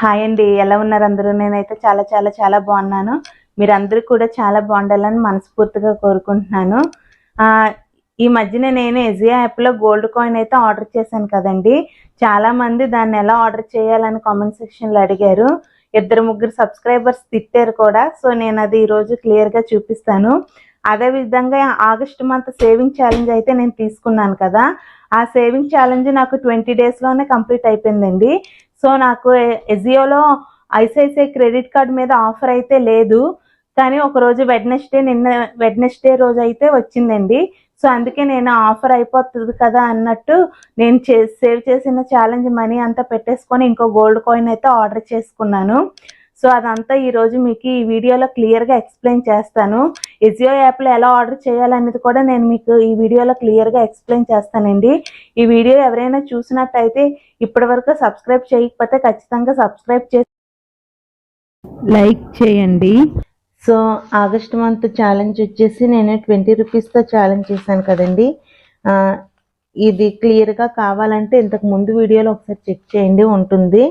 Hi అండి ఎలా ఉన్నారు అందరూ? నేనైతే చాలా చాలా చాలా బాగున్నాను. మీరు అందరూ కూడా చాలా బాగుండాలని మనస్ఫూర్తిగా కోరుకుంటున్నాను. ఈ మధ్యన నేను ఎజియా యాప్లో గోల్డ్ కాయిన్ అయితే ఆర్డర్ చేశాను కదండి. చాలా మంది దాన్ని ఎలా ఆర్డర్ చేయాలని కామెంట్ సెక్షన్లో అడిగారు. ఇద్దరు ముగ్గురు సబ్స్క్రైబర్స్ తిట్టారు కూడా. సో నేను అది ఈరోజు క్లియర్గా చూపిస్తాను. అదే విధంగా ఆగస్ట్ మంత్ సేవింగ్ ఛాలెంజ్ అయితే నేను తీసుకున్నాను కదా. ఆ సేవింగ్ ఛాలెంజ్ నాకు ట్వంటీ డేస్లోనే కంప్లీట్ అయిపోయిందండి. సో నాకు ఎజియోలో ఐసిఐసిఐ క్రెడిట్ కార్డ్ మీద ఆఫర్ అయితే లేదు. కానీ ఒక రోజు వెడ్నెస్డే నిన్న వెడ్నెస్డే రోజు అయితే వచ్చిందండి. సో అందుకే నేను ఆఫర్ అయిపోతుంది కదా అన్నట్టు నేను చే సేవ్ చేసిన ఛాలెంజ్ మనీ అంతా పెట్టేసుకొని ఇంకో గోల్డ్ కాయిన్ అయితే ఆర్డర్ చేసుకున్నాను. సో అదంతా ఈరోజు మీకు ఈ వీడియోలో క్లియర్గా ఎక్స్ప్లెయిన్ చేస్తాను. ఎజియో యాప్లో ఎలా ఆర్డర్ చేయాలనేది కూడా నేను మీకు ఈ వీడియోలో క్లియర్గా ఎక్స్ప్లెయిన్ చేస్తానండి. ఈ వీడియో ఎవరైనా చూసినట్టయితే ఇప్పటి వరకు సబ్స్క్రైబ్ చేయకపోతే ఖచ్చితంగా సబ్స్క్రైబ్ చేసి లైక్ చేయండి. సో ఆగస్ట్ మంత్ ఛాలెంజ్ వచ్చేసి నేను ట్వంటీ రూపీస్తో ఛాలెంజ్ చేశాను కదండి. ఇది క్లియర్గా కావాలంటే ఇంతకు ముందు వీడియోలో ఒకసారి చెక్ చేయండి ఉంటుంది.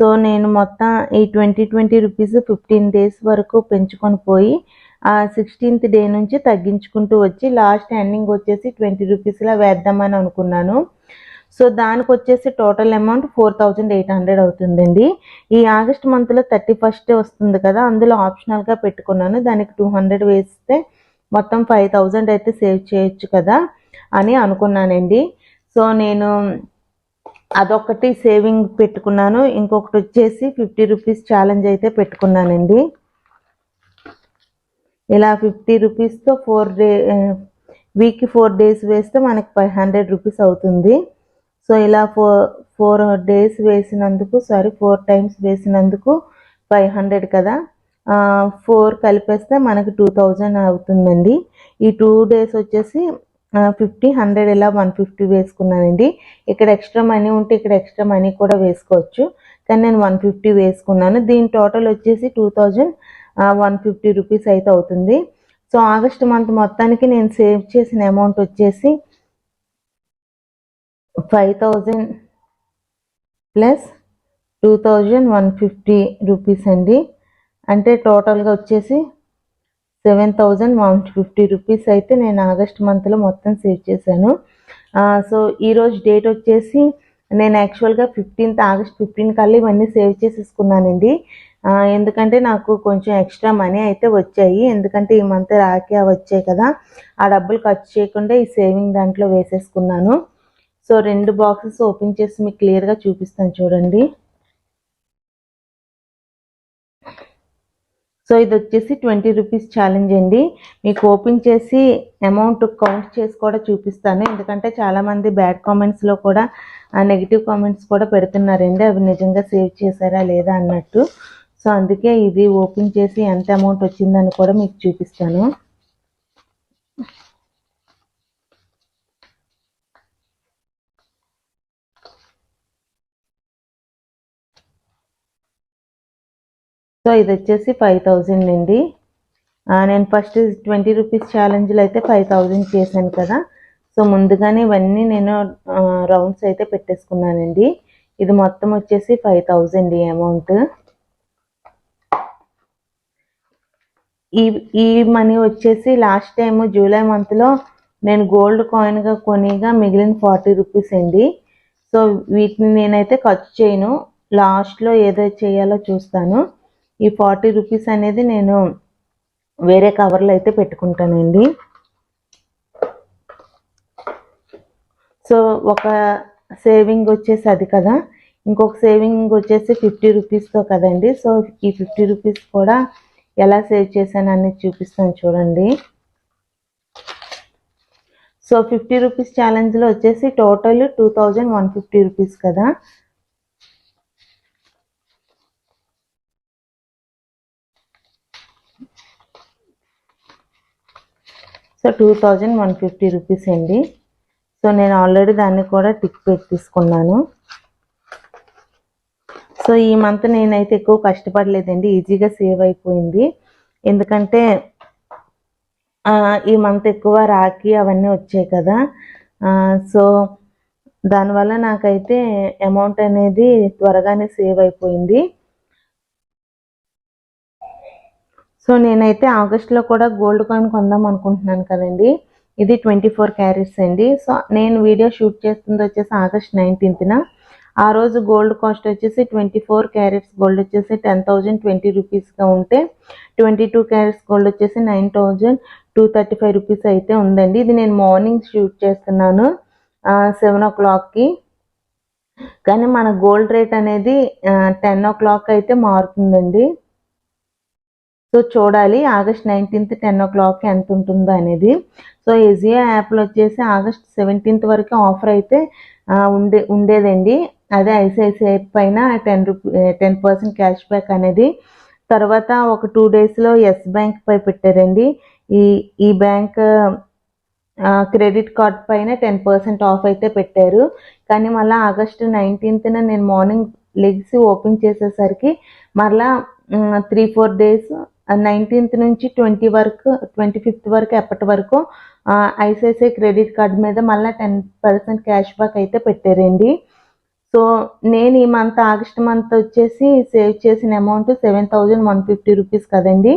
సో నేను మొత్తం ఈ twenty twenty rupees fifteen days వరకు పెంచుకొని పోయి ఆ సిక్స్టీన్త్ డే నుంచి తగ్గించుకుంటూ వచ్చి లాస్ట్ ఎండింగ్ వచ్చేసి ట్వంటీ రూపీస్లా వేద్దామని అనుకున్నాను. సో దానికి వచ్చేసి total amount four thousand eight hundred అవుతుందండి. ఈ ఆగస్ట్ మంత్లో థర్టీ ఫస్ట్ వస్తుంది కదా అందులో ఆప్షనల్గా పెట్టుకున్నాను. దానికి టూ హండ్రెడ్ వేస్తే మొత్తం ఫైవ్ థౌజండ్ అయితే సేవ్ చేయొచ్చు కదా అని అనుకున్నానండి. సో నేను అదొకటి సేవింగ్ పెట్టుకున్నాను. ఇంకొకటి వచ్చేసి ఫిఫ్టీ రూపీస్ ఛాలెంజ్ అయితే పెట్టుకున్నానండి. ఇలా ఫిఫ్టీ రూపీస్తో ఫోర్ డే వీక్కి ఫోర్ డేస్ వేస్తే మనకి ఫైవ్ హండ్రెడ్ రూపీస్ అవుతుంది. సో ఇలా ఫోర్ ఫోర్ డేస్ వేసినందుకు సారీ ఫోర్ టైమ్స్ వేసినందుకు ఫైవ్ హండ్రెడ్ కదా. ఫోర్ కలిపేస్తే మనకి టూ థౌజండ్ అవుతుందండి. ఈ టూ డేస్ వచ్చేసి ఫిఫ్టీ హండ్రెడ్ ఇలా వన్ ఫిఫ్టీ వేసుకున్నానండి. ఇక్కడ ఎక్స్ట్రా మనీ ఉంటే ఇక్కడ ఎక్స్ట్రా మనీ కూడా వేసుకోవచ్చు. కానీ నేను వన్ ఫిఫ్టీ వేసుకున్నాను. దీని టోటల్ వచ్చేసి two thousand one fifty rupees అయితే అవుతుంది. సో ఆగస్ట్ మంత్ మొత్తానికి నేను సేవ్ చేసిన అమౌంట్ వచ్చేసి five thousand plus two thousand one fifty rupees అండి. అంటే టోటల్గా వచ్చేసి seven thousand one fifty rupees అయితే నేను ఆగస్ట్ మంత్లో మొత్తం సేవ్ చేశాను. సో ఈరోజు డేట్ వచ్చేసి నేను యాక్చువల్గా ఫిఫ్టీన్త్ ఆగస్ట్ ఫిఫ్టీన్ కల్లా ఇవన్నీ సేవ్ చేసేసుకున్నానండి. ఎందుకంటే నాకు కొంచెం ఎక్స్ట్రా మనీ అయితే వచ్చాయి. ఎందుకంటే ఈ మంత్ రాకే వచ్చాయి కదా ఆ డబ్బులు ఖర్చు చేయకుండా ఈ సేవింగ్ దాంట్లో వేసేసుకున్నాను. సో రెండు బాక్సెస్ ఓపెన్ చేసి మీకు క్లియర్గా చూపిస్తాను చూడండి. సో ఇది వచ్చేసి ట్వంటీ రూపీస్ ఛాలెంజ్ అండి. మీకు ఓపెన్ చేసి అమౌంట్ కౌంట్ చేసి కూడా చూపిస్తాను. ఎందుకంటే చాలామంది బ్యాడ్ కామెంట్స్లో కూడా నెగిటివ్ కామెంట్స్ కూడా పెడుతున్నారండి. అవి నిజంగా సేవ్ చేశారా లేదా అన్నట్టు. సో అందుకే ఇది ఓపెన్ చేసి ఎంత అమౌంట్ వచ్చిందని కూడా మీకు చూపిస్తాను. సో ఇది వచ్చేసి ఫైవ్ థౌజండ్ అండి నేను ఫస్ట్ ట్వంటీ రూపీస్ ఛాలెంజ్లో అయితే ఫైవ్ థౌజండ్ చేశాను కదా. సో ముందుగానే ఇవన్నీ నేను రౌండ్స్ అయితే పెట్టేసుకున్నానండి. ఇది మొత్తం వచ్చేసి ఫైవ్ థౌజండ్ ఈ అమౌంట్ ఈ ఈ మనీ వచ్చేసి లాస్ట్ టైం జూలై మంత్లో నేను గోల్డ్ కాయిన్గా కొనిగా మిగిలిన ఫార్టీ రూపీస్ అండి. సో వీటిని నేనైతే ఖర్చు చేయను. లాస్ట్లో ఏదో చేయాలో చూస్తాను. ఈ ఫార్టీ రూపీస్ అనేది నేను వేరే కవర్లో అయితే పెట్టుకుంటానండి. సో ఒక సేవింగ్ వచ్చేసి అది కదా. ఇంకొక సేవింగ్ వచ్చేసి ఫిఫ్టీ రూపీస్తో కదండి. సో ఈ ఫిఫ్టీ రూపీస్ కూడా ఎలా సేవ్ చేశాను అనేది చూపిస్తాను చూడండి. సో ఫిఫ్టీ రూపీస్ ఛాలెంజ్లో వచ్చేసి total two thousand one fifty rupees కదా. So two thousand one fifty rupees అండి. సో నేను ఆల్రెడీ దాన్ని కూడా టిక్ పెట్టి తీసుకున్నాను సో ఈ మంత్ నేనైతే ఎక్కువ కష్టపడలేదండి. ఈజీగా సేవ్ అయిపోయింది. ఎందుకంటే ఈ మంత్ ఎక్కువ రాఖీ అవన్నీ వచ్చాయి కదా. సో దానివల్ల నాకైతే అమౌంట్ అనేది త్వరగానే సేవ్ అయిపోయింది. సో నేనైతే ఆగస్ట్లో కూడా గోల్డ్ కాయిన్ కొందాం అనుకుంటున్నాను కదండి. ఇది ట్వంటీ ఫోర్ క్యారెట్స్ అండి. సో నేను వీడియో షూట్ చేస్తుంది వచ్చేసి ఆగస్ట్ నైన్టీన్త్న. ఆ రోజు గోల్డ్ కాస్ట్ వచ్చేసి ట్వంటీ ఫోర్ క్యారెట్స్ గోల్డ్ వచ్చేసి టెన్ థౌజండ్ ట్వంటీ రూపీస్గా ఉంటే ట్వంటీ టూ క్యారెట్స్ గోల్డ్ వచ్చేసి nine thousand two thirty five rupees అయితే ఉందండి. ఇది నేను మార్నింగ్ షూట్ చేస్తున్నాను సెవెన్ ఓ క్లాక్కి కానీ మన గోల్డ్ రేట్ అనేది టెన్ ఓ క్లాక్ అయితే మారుతుందండి. సో చూడాలి August nineteenth ten o'clock ఎంత ఉంటుందో అనేది. సో ఎజియో యాప్లో వచ్చేసి ఆగస్ట్ సెవెంటీన్త్ వరకు ఆఫర్ అయితే ఉండే ఉండేదండి. అదే ఐసిఐసిఐ పైన ten rupee ten percent cash back అనేది. తర్వాత ఒక టూ డేస్లో ఎస్ బ్యాంక్ పై పెట్టారండి. ఈ ఈ బ్యాంక్ క్రెడిట్ కార్డ్ పైన టెన్ పర్సెంట్ ఆఫ్ అయితే పెట్టారు. కానీ మళ్ళీ ఆగస్టు నైన్టీన్త్న నేను మార్నింగ్ లెగ్స్ ఓపెన్ చేసేసరికి మళ్ళీ త్రీ ఫోర్ డేస్ నైన్టీన్త్ నుంచి ట్వంటీ వరకు ట్వంటీ ఫిఫ్త్ వరకు ఎప్పటి వరకు ఐసిఐసిఐ క్రెడిట్ కార్డ్ మీద మళ్ళీ టెన్ పర్సెంట్ క్యాష్ బ్యాక్ అయితే పెట్టారండి. సో నేను ఈ మంత్ ఆగస్ట్ మంత్ వచ్చేసి సేవ్ చేసిన amount seven thousand one fifty rupees కదండి.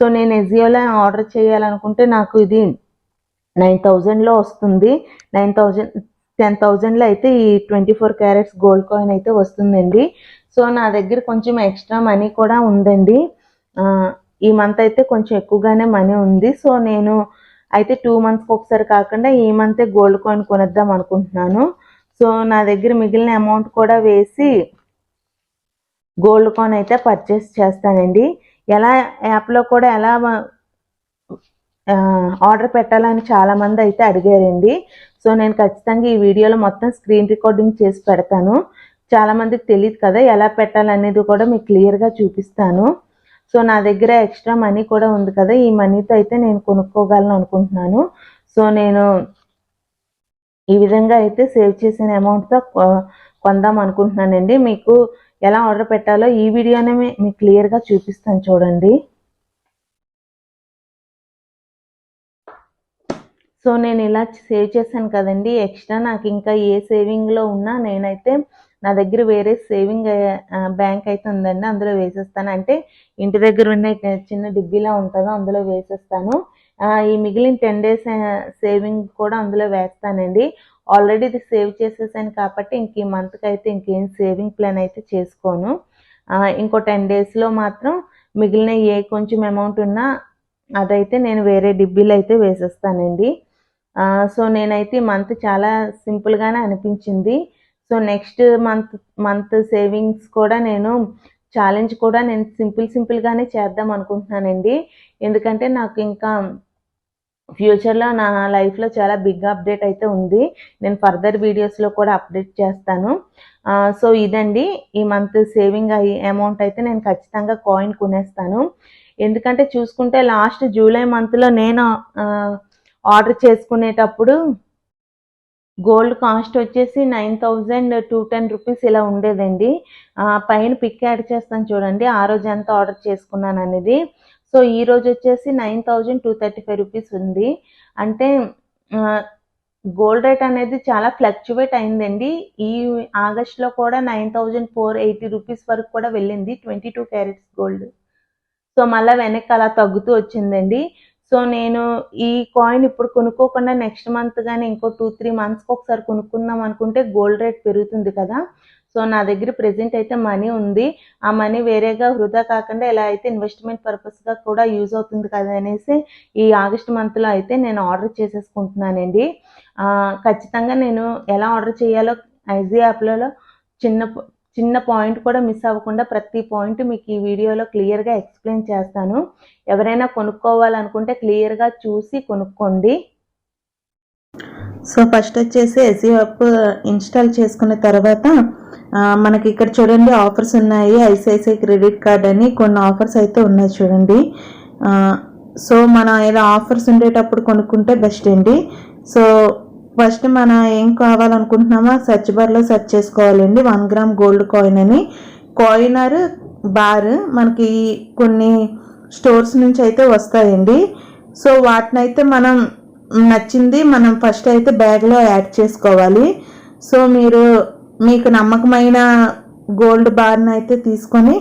సో నేను ఎజియోలో ఆర్డర్ చేయాలనుకుంటే నాకు ఇది నైన్ థౌజండ్లో వస్తుంది. నైన్ థౌజండ్ టెన్ థౌజండ్లో అయితే ఈ twenty four carats gold coin అయితే వస్తుందండి. సో నా దగ్గర కొంచెం ఎక్స్ట్రా మనీ కూడా ఉందండి. ఈ మంత్ అయితే కొంచెం ఎక్కువగానే మనీ ఉంది. సో నేను అయితే టూ మంత్స్కి ఒకసారి కాకుండా ఈ మంతే గోల్డ్ కాయిన్ కొనేద్దాం అనుకుంటున్నాను. సో నా దగ్గర మిగిలిన అమౌంట్ కూడా వేసి గోల్డ్ కాయిన్ అయితే పర్చేస్ చేస్తానండి. ఎలా యాప్లో కూడా ఎలా ఆర్డర్ పెట్టాలని చాలా మంది అయితే అడిగారండి. సో నేను ఖచ్చితంగా ఈ వీడియోలో మొత్తం స్క్రీన్ రికార్డింగ్ చేసి పెడతాను. చాలామందికి తెలియదు కదా ఎలా పెట్టాలనేది కూడా మీకు క్లియర్గా చూపిస్తాను. సో నా దగ్గర ఎక్స్ట్రా మనీ కూడా ఉంది కదా ఈ మనీతో అయితే నేను కొనుక్కోగలను అనుకుంటున్నాను. సో నేను ఈ విధంగా అయితే సేవ్ చేసిన అమౌంట్తో కొ- కొందాం అనుకుంటున్నానండి. మీకు ఎలా ఆర్డర్ పెట్టాలో ఈ వీడియోనే మీకు క్లియర్గా చూపిస్తాను చూడండి. సో నేను ఇలా సేవ్ చేశాను కదండి. ఎక్స్ట్రా నాకు ఇంకా ఏ సేవింగ్లో ఉన్నా నేనైతే నా దగ్గర వేరే సేవింగ్ బ్యాంక్ అయితే ఉందండి అందులో వేసేస్తాను. అంటే ఇంటి దగ్గర ఉన్న చిన్న డిబ్బీలా ఉంటుందో అందులో వేసేస్తాను. ఈ మిగిలిన టెన్ డేస్ సేవింగ్ కూడా అందులో వేస్తానండి. ఆల్రెడీ ఇది సేవ్ చేసేసాను కాబట్టి ఇంక ఈ మంత్కి అయితే ఇంకేం సేవింగ్ ప్లాన్ అయితే చేసుకోను. ఇంకో టెన్ డేస్లో మాత్రం మిగిలిన ఏ కొంచెం అమౌంట్ ఉన్నా అదైతే నేను వేరే డిబ్బీలు అయితే వేసేస్తానండి. సో నేనైతే ఈ మంత్ చాలా సింపుల్గానే అనిపించింది. So next month month savings కూడా నేను ఛాలెంజ్ కూడా నేను సింపుల్ సింపుల్గానే చేద్దాం అనుకుంటున్నానండి. ఎందుకంటే నాకు ఇంకా ఫ్యూచర్లో నా లైఫ్లో చాలా బిగ్ అప్డేట్ అయితే ఉంది. నేను ఫర్దర్ వీడియోస్లో కూడా అప్డేట్ చేస్తాను. సో ఇదండి. ఈ మంత్ సేవింగ్ అయ్యి అమౌంట్ అయితే నేను ఖచ్చితంగా కాయిన్ కొనేస్తాను. ఎందుకంటే చూసుకుంటే లాస్ట్ జూలై మంత్లో నేను ఆర్డర్ చేసుకునేటప్పుడు గోల్డ్ కాస్ట్ వచ్చేసి nine thousand two ten rupees ఇలా ఉండేదండి. పైన పిక్ యాడ్ చేస్తాను చూడండి. ఆ రోజు ఎంత ఆర్డర్ చేసుకున్నాను అనేది. సో ఈ రోజు వచ్చేసి nine thousand two thirty five rupees ఉంది. అంటే గోల్డ్ రేట్ అనేది చాలా ఫ్లక్చువేట్ అయిందండి. ఈ ఆగస్ట్లో కూడా nine thousand four eighty rupees వరకు కూడా వెళ్ళింది twenty two carats gold. So మళ్ళీ వెనక్కి అలా తగ్గుతూ వచ్చిందండి. సో నేను ఈ కాయిన్ ఇప్పుడు కొనుక్కోకుండా నెక్స్ట్ మంత్ కానీ ఇంకో టూ త్రీ మంత్స్కి ఒకసారి కొనుక్కుందాం అనుకుంటే గోల్డ్ రేట్ పెరుగుతుంది కదా. సో నా దగ్గర ప్రెజెంట్ అయితే మనీ ఉంది. ఆ మనీ వేరేగా వృధా కాకుండా ఇలా అయితే ఇన్వెస్ట్మెంట్ పర్పస్గా కూడా యూజ్ అవుతుంది కదా అనేసి ఈ ఆగస్ట్ మంత్లో అయితే నేను ఆర్డర్ చేసేసుకుంటున్నానండి. ఖచ్చితంగా నేను ఎలా ఆర్డర్ చేయాలో ఐజీ యాప్లలో చిన్న చిన్న పాయింట్ కూడా మిస్ అవ్వకుండా ప్రతి పాయింట్ మీకు ఈ వీడియోలో క్లియర్గా ఎక్స్ప్లెయిన్ చేస్తాను. ఎవరైనా కొనుక్కోవాలనుకుంటే క్లియర్గా చూసి కొనుక్కోండి. సో ఫస్ట్ వచ్చేసి ఎస్ఈ యాప్ ఇన్స్టాల్ చేసుకున్న తర్వాత మనకి ఇక్కడ చూడండి ఆఫర్స్ ఉన్నాయి. ఐసిఐసిఐ క్రెడిట్ కార్డ్ అని కొన్ని ఆఫర్స్ అయితే ఉన్నాయి చూడండి. సో మన ఏదో ఆఫర్స్ ఉండేటప్పుడు కొనుక్కుంటే బెస్ట్ అండి. సో ఫస్ట్ మన ఏం కావాలనుకుంటున్నామో సెర్చ్ బార్లో సెర్చ్ చేసుకోవాలండి. వన్ గ్రామ్ గోల్డ్ కాయిన్ అని. కాయినర్ బార్ మనకి కొన్ని స్టోర్స్ నుంచి అయితే వస్తాయండి. సో వాటిని అయితే మనం నచ్చింది మనం ఫస్ట్ అయితే బ్యాగ్లో యాడ్ చేసుకోవాలి. సో మీరు మీకు నమ్మకమైన గోల్డ్ బార్ని అయితే తీసుకొని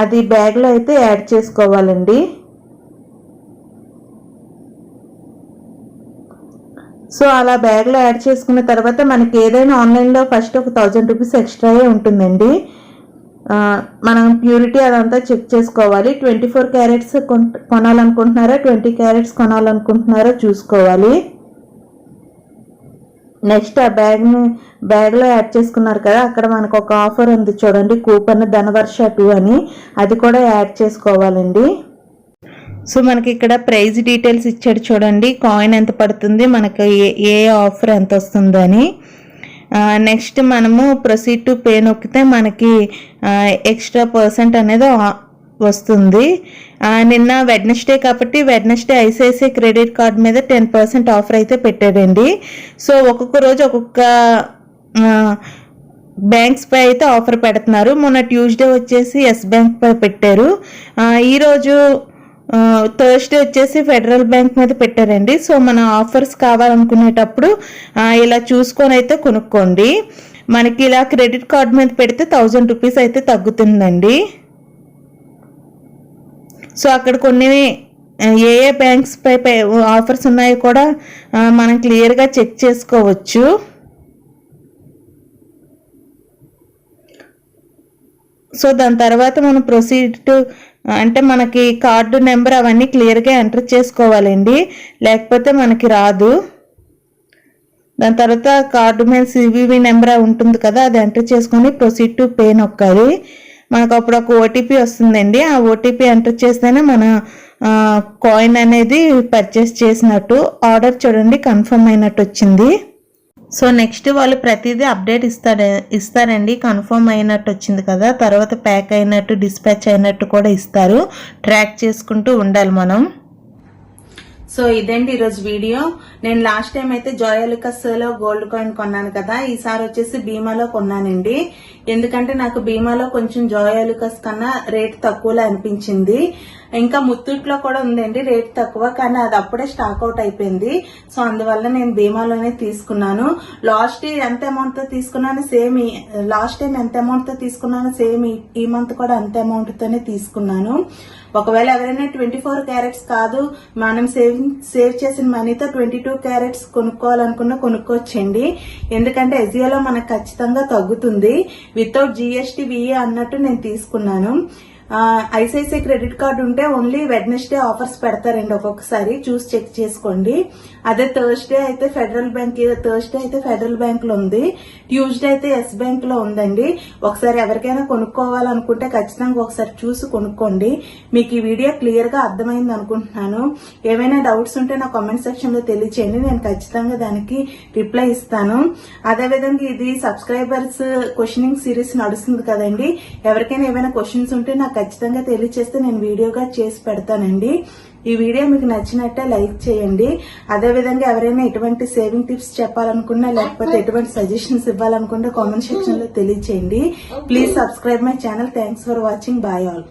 అది బ్యాగ్లో అయితే యాడ్ చేసుకోవాలండి. సో అలా బ్యాగ్లో యాడ్ చేసుకున్న తర్వాత మనకి ఏదైనా ఆన్లైన్లో ఫస్ట్ ఒక థౌజండ్ రూపీస్ ఎక్స్ట్రాయే ఉంటుందండి. మనం ప్యూరిటీ అదంతా చెక్ చేసుకోవాలి. ట్వంటీ ఫోర్ క్యారెట్స్ కొనాలనుకుంటున్నారా? ట్వంటీ క్యారెట్స్ కొనాలనుకుంటున్నారా? చూసుకోవాలి. నెక్స్ట్ ఆ బ్యాగ్ని బ్యాగ్లో యాడ్ చేసుకున్నారు కదా అక్కడ మనకు ఒక ఆఫర్ ఉంది చూడండి కూపన్ ధనవర్ష టూ అని. అది కూడా యాడ్ చేసుకోవాలండి. సో మనకి ఇక్కడ ప్రైజ్ డీటెయిల్స్ ఇచ్చాడు చూడండి. కాయిన్ ఎంత పడుతుంది? మనకి ఏ ఏ ఆఫర్ ఎంత వస్తుందని. నెక్స్ట్ మనము ప్రొసీడ్ టు పే నొక్కితే మనకి ఎక్స్ట్రా పర్సెంట్ అనేది వస్తుంది. నిన్న వెడ్నెస్డే కాబట్టి వెడ్నెస్డే ఐసిఐసిఐ క్రెడిట్ కార్డ్ మీద టెన్ పర్సెంట్ ఆఫర్ అయితే పెట్టాడండి. సో ఒక్కొక్క రోజు ఒక్కొక్క బ్యాంక్స్ పై అయితే ఆఫర్ పెడుతున్నారు. మొన్న ట్యూస్డే వచ్చేసి ఎస్ బ్యాంక్ పై పెట్టారు. ఈరోజు థర్స్డే వచ్చేసి ఫెడరల్ బ్యాంక్ మీద పెట్టారండి. సో మన ఆఫర్స్ కావాలనుకునేటప్పుడు ఇలా చూసుకొని అయితే కొనుక్కోండి. మనకి ఇలా క్రెడిట్ కార్డ్ మీద పెడితే థౌజండ్ రూపీస్ అయితే తగ్గుతుందండి. సో అక్కడ కొన్ని ఏ ఏ బ్యాంక్స్ పై ఆఫర్స్ ఉన్నాయో కూడా మనం క్లియర్గా చెక్ చేసుకోవచ్చు. సో దాని తర్వాత మనం ప్రొసీడ్ టు అంటే మనకి కార్డు నెంబర్ అవన్నీ క్లియర్గా ఎంటర్ చేసుకోవాలండి. లేకపోతే మనకి రాదు. దాని తర్వాత కార్డు మీద సివివి నెంబర్ ఉంటుంది కదా అది ఎంటర్ చేసుకొని ప్రొసీడ్ టు పే నొక్కాలి. మనకు అప్పుడు ఒక ఓటీపీ వస్తుందండి. ఆ ఓటీపీ ఎంటర్ చేస్తేనే మన కాయిన్ అనేది పర్చేస్ చేసినట్టు. ఆర్డర్ చూడండి కన్ఫర్మ్ అయినట్టు వచ్చింది. సో నెక్స్ట్ వాళ్ళు ప్రతిదీ అప్డేట్ ఇస్తాడు ఇస్తారండి. కన్ఫర్మ్ అయినట్టు వచ్చింది కదా. తర్వాత ప్యాక్ అయినట్టు డిస్పాచ్ అయినట్టు కూడా ఇస్తారు. ట్రాక్ చేసుకుంటూ ఉండాలి మనం. సో ఇదండి ఈరోజు వీడియో? నేను లాస్ట్ టైం అయితే జోయాలికస్లో గోల్డ్ కాయిన్ కొన్నాను కదా ఈసారి వచ్చేసి బీమాలో కొన్నానండి. ఎందుకంటే నాకు బీమాలో కొంచెం జోయాలికస్ కన్నా రేట్ తక్కువలో అనిపించింది. ఇంకా ముత్తూట్లో కూడా ఉందండి రేట్ తక్కువ కానీ అది అప్పుడే స్టాక్ అవుట్ అయిపోయింది. సో అందువల్ల నేను బీమాలోనే తీసుకున్నాను. లాస్ట్ ఇయర్ ఎంత అమౌంట్తో తీసుకున్నాను సేమ్ లాస్ట్ టైం ఎంత అమౌంట్తో తీసుకున్నాను సేమ్ ఈ మంత్ కూడా అంత అమౌంట్ తోనే తీసుకున్నాను. ఒకవేళ ఎవరైనా ట్వంటీ ఫోర్ క్యారెట్స్ కాదు మనం సేవ్ సేవ్ చేసిన మనీతో ట్వంటీ టూ క్యారెట్స్ కొనుక్కోవాలనుకున్న కొనుక్కోవచ్చండి. ఎందుకంటే ఎజియోలో మనకు ఖచ్చితంగా తగ్గుతుంది. వితౌట్ జిఎస్టీ విఏ అన్నట్టు నేను తీసుకున్నాను. ఐసిఐసిఐ క్రెడిట్ కార్డు ఉంటే ఓన్లీ వెడ్నెస్డే ఆఫర్స్ పెడతారండి ఒక్కొక్కసారి. చూసి చెక్ చేసుకోండి. అదే థర్స్డే అయితే ఫెడరల్ బ్యాంక్ థర్స్డే అయితే ఫెడరల్ బ్యాంక్లో ఉంది. ట్యూస్డే అయితే ఎస్ బ్యాంక్లో ఉందండి. ఒకసారి ఎవరికైనా కొనుక్కోవాలనుకుంటే ఖచ్చితంగా ఒకసారి చూసి కొనుక్కోండి. మీకు ఈ వీడియో క్లియర్గా అర్థమైంది అనుకుంటున్నాను. ఏమైనా డౌట్స్ ఉంటే నా కామెంట్ సెక్షన్లో తెలియచేయండి. నేను ఖచ్చితంగా దానికి రిప్లై ఇస్తాను. అదేవిధంగా ఇది సబ్స్క్రైబర్స్ క్వశ్చనింగ్ సిరీస్ నడుస్తుంది కదండి. ఎవరికైనా ఏమైనా క్వశ్చన్స్ ఉంటే నాకు ఖచ్చితంగా తెలియచేస్తే నేను వీడియోగా చేసి పెడతానండి. ఈ వీడియో మీకు నచ్చినట్టే లైక్ చేయండి. అదేవిధంగా ఎవరైనా ఎటువంటి సేవింగ్ టిప్స్ చెప్పాలనుకున్నా లేకపోతే ఎటువంటి సజెషన్స్ ఇవ్వాలనుకుంటే కామెంట్ సెక్షన్లో తెలియచేయండి. Please subscribe my channel thanks for watching bye all